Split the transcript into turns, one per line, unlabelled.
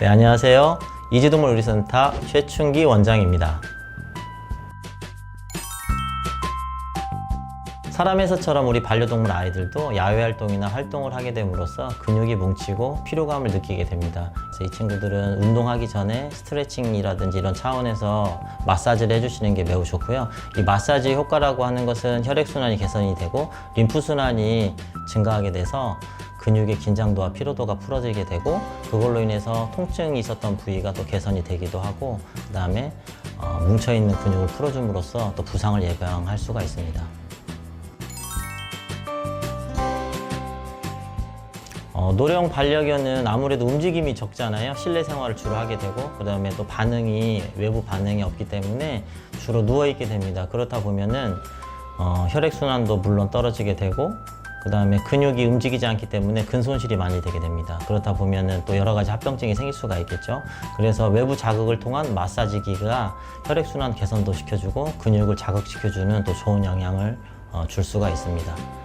네, 안녕하세요. 이지동물 의료센터 최춘기 원장입니다. 사람에서처럼 우리 반려동물 아이들도 야외 활동이나 활동을 하게 됨으로써 근육이 뭉치고 피로감을 느끼게 됩니다. 이 친구들은 운동하기 전에 스트레칭이라든지 이런 차원에서 마사지를 해주시는 게 매우 좋고요. 이 마사지 효과라고 하는 것은 혈액순환이 개선이 되고 림프순환이 증가하게 돼서 근육의 긴장도와 피로도가 풀어지게 되고 그걸로 인해서 통증이 있었던 부위가 또 개선이 되기도 하고 그 다음에 뭉쳐있는 근육을 풀어줌으로써 또 부상을 예방할 수가 있습니다. 어, 노령 반려견은 아무래도 움직임이 적잖아요. 실내 생활을 주로 하게 되고, 그 다음에 또 반응이, 외부 반응이 없기 때문에 주로 누워있게 됩니다. 그렇다 보면은, 어, 혈액순환도 물론 떨어지게 되고, 그 다음에 근육이 움직이지 않기 때문에 근 손실이 많이 되게 됩니다. 그렇다 보면은 또 여러 가지 합병증이 생길 수가 있겠죠. 그래서 외부 자극을 통한 마사지기가 혈액순환 개선도 시켜주고 근육을 자극시켜주는 또 좋은 영향을 어, 줄 수가 있습니다.